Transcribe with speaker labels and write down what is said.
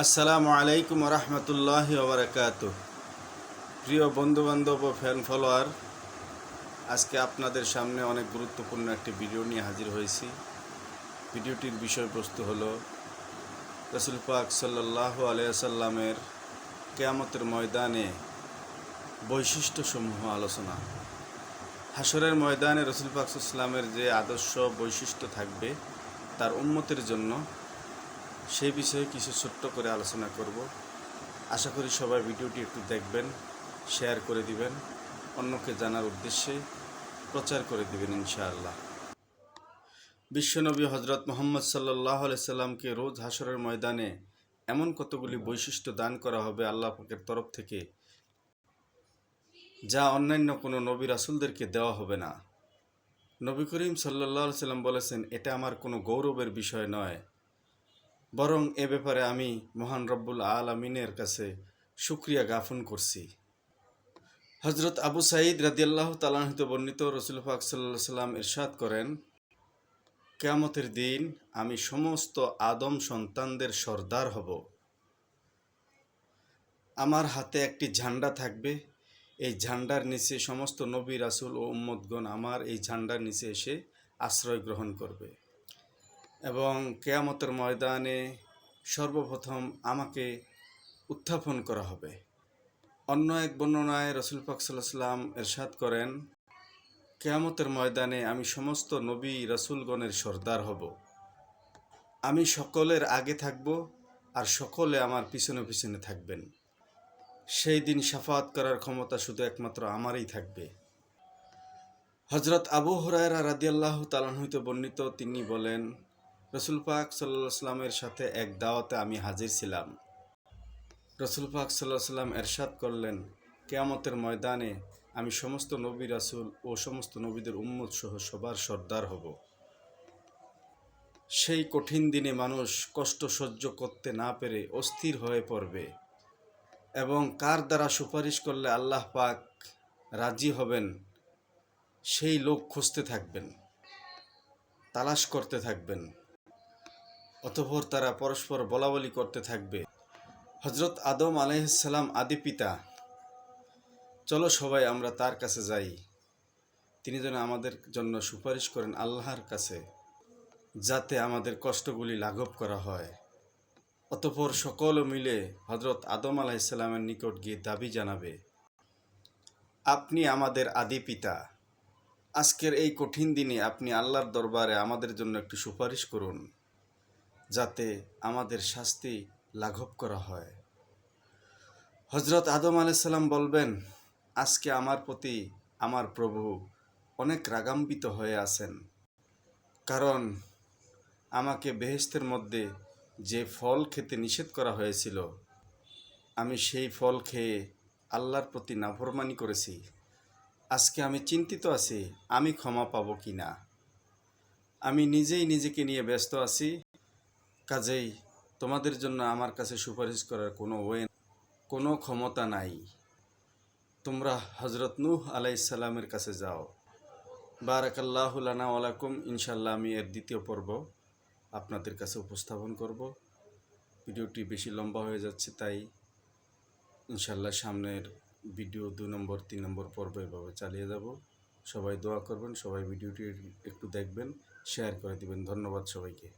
Speaker 1: আসসালামু আলাইকুম রহমতুল্লাহ ওবরাকাত। প্রিয় বন্ধুবান্ধব ও ফ্যান ফলোয়ার আজকে আপনাদের সামনে অনেক গুরুত্বপূর্ণ একটি ভিডিও নিয়ে হাজির হয়েছি। ভিডিওটির বিষয়বস্তু হলো, রসুল পাক সাল্লাহ আলিয়াল্লামের কেয়ামতের ময়দানে বৈশিষ্ট্যসমূহ আলোচনা। হাসরের ময়দানে রসুল ইসলামের যে আদর্শ বৈশিষ্ট্য থাকবে, তার উন্মতের জন্য সেই বিষয়ে কিছু ছোট্ট করে আলোচনা করব। আশা করি সবাই ভিডিওটি একটু দেখবেন, শেয়ার করে দিবেন, অন্যকে জানার উদ্দেশ্যে প্রচার করে দিবেন ইনশাআল্লাহ। বিশ্বনবী হজরত মোহাম্মদ সাল্লাহ সাল্লামকে রোজ হাসরের ময়দানে এমন কতগুলি বৈশিষ্ট্য দান করা হবে আল্লাহ পাকের তরফ থেকে, যা অন্যান্য কোনো নবী রাসুলদেরকে দেওয়া হবে না। নবী করিম সাল্লাহ সাল্লাম বলেছেন, এটা আমার কোনো গৌরবের বিষয় নয়। বরং এ ব্যাপারে আমি মহান রব্বুল আলমিনের কাছে শুক্রিয়া জ্ঞাপন করছি। হজরত আবু সাঈদ রাদিয়াল্লাহ তালাহিত বর্ণিত রসুল পাক সাল্লাহ সাল্লাম ইরশাদ করেন, কেয়ামতের দিন আমি সমস্ত আদম সন্তানদের সর্দার হব। আমার হাতে একটি ঝান্ডা থাকবে। এই ঝান্ডার নিচে সমস্ত নবী, রাসুল ও উম্মদগণ আমার এই ঝান্ডার নিচে এসে আশ্রয় গ্রহণ করবে। এবং কেয়ামতের ময়দানে সর্বপ্রথম আমাকে উত্থাপন করা হবে। অন্য এক বর্ণনায় রসুল পাক সাল্লাহ এরশাদ করেন, কেয়ামতের ময়দানে আমি সমস্ত নবী রসুলগণের সর্দার হব। আমি সকলের আগে থাকব আর সকলে আমার পিছনে পিছনে থাকবেন। সেই দিন সাফাত করার ক্ষমতা শুধু একমাত্র আমারই থাকবে। হজরত আবু হরায়রা রাদিয়াল্লাহ তালান হইতে বর্ণিত তিনি বলেন রসুল পাক সাল্লাহ সাল্লামের সাথে এক দাওয়াতে আমি হাজির ছিলাম। রসুল পাক সাল্লাহ সাল্লাম এরশাদ করলেন, কেয়ামতের ময়দানে আমি সমস্ত নবী রাসুল ও সমস্ত নবীদের উম্মত সহ সবার সর্দার হব। সেই কঠিন দিনে মানুষ কষ্ট সহ্য করতে না পেরে অস্থির হয়ে পড়বে এবং কার দ্বারা সুপারিশ করলে আল্লাহ পাক রাজি হবেন, সেই লোক খুঁজতে থাকবেন, তালাশ করতে থাকবেন। অতঃপর তারা পরস্পর বলাবলি করতে থাকবে। হজরত আদম আলাইসাল্লাম আদি পিতা, চলো সবাই আমরা তার কাছে যাই। তিনি যেন আমাদের জন্য সুপারিশ করেন আল্লাহর কাছে, যাতে আমাদের কষ্টগুলি লাঘব করা হয়। অতপর সকল মিলে হজরত আদম আলাইসাল্লামের নিকট গিয়ে দাবি জানাবে, আপনি আমাদের আদি পিতা। আজকের এই কঠিন দিনে আপনি আল্লাহর দরবারে আমাদের জন্য একটু সুপারিশ করুন। যাতে আমাদের শাস্তি লাঘব করা হয়। হজরত আদম আলাইসাল্লাম বলবেন, আজকে আমার প্রতি আমার প্রভু অনেক রাগাম্বিত হয়ে আছেন। কারণ আমাকে বেহেস্তের মধ্যে যে ফল খেতে নিষেধ করা হয়েছিল, আমি সেই ফল খেয়ে আল্লাহর প্রতি নাফরমানি করেছি। আজকে আমি চিন্তিত আছি, আমি ক্ষমা পাবো কি না? আমি নিজেই নিজেকে নিয়ে ব্যস্ত আছি কাজেই তোমাদের জন্য আমার কাছে সুপারিশ করার কোনো ওয়ে কোনো ক্ষমতা নাই। তোমরা হজরত নূহ আলাইসাল্লামের কাছে যাও। বারাকাল্লাহুলানা আলাকুম ইনশাল্লাহ আমি এর দ্বিতীয় পর্ব আপনাদের কাছে উপস্থাপন করব। ভিডিওটি বেশি লম্বা হয়ে যাচ্ছে, তাই ইনশাল্লাহ সামনের ভিডিও দু নম্বর, তিন নম্বর পর্ব এভাবে চালিয়ে যাব। সবাই দোয়া করবেন, সবাই ভিডিওটি একটু দেখবেন, শেয়ার করে দিবেন। ধন্যবাদ সবাইকে।